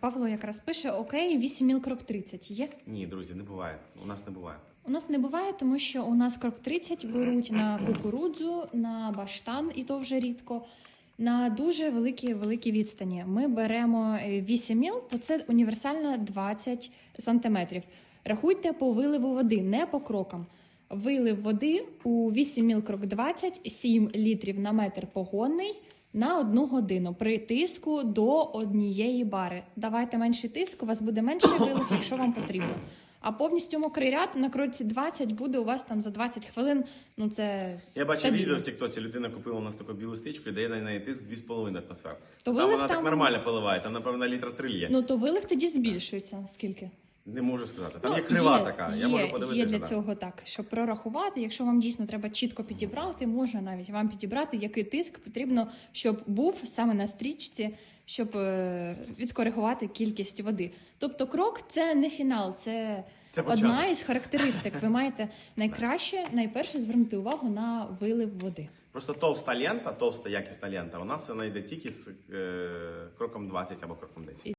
Павло якраз пише: Окей, 8 міл крок 30 є. Ні, друзі, не буває. У нас не буває. У нас не буває, тому що у нас крок 30 беруть на кукурудзу, на баштан, і то вже рідко. На дуже великі великі відстані. Ми беремо е, 8 міл, то це універсально 20 сантиметрів. Рахуйте по виливу води, не по крокам. Вилив води у 8 міл крок 20, 7 літрів на метр погонний на одну годину при тиску до однієї бари. Давайте менший тиск, у вас буде менший вилив, якщо вам потрібно. А повністю мокрий ряд на кроці 20 буде у вас там за 20 хвилин. Ну це Я бачив відео в Тіктоці, людина купила у нас таку білу стрічку і дає на неї тиск 2,5 атмосфер. То там вилив вона так нормально поливає, там, напевно, літра 3 є. Ну то вилив тоді збільшується. Скільки? Не можу сказати. Там Ну, є крива є, така, Є, я можу є для цього так, щоб прорахувати. Якщо вам дійсно треба чітко підібрати, можна навіть вам підібрати, який тиск потрібно, щоб був саме на стрічці, щоб е, відкоригувати кількість води. Тобто, крок це не фінал, це. Це Одна із характеристик. Ви маєте найкраще, найперше звернути увагу на вилив води. Просто товста лента, товста якісна лента, у нас вона йде тільки з е, кроком 20 або кроком 10.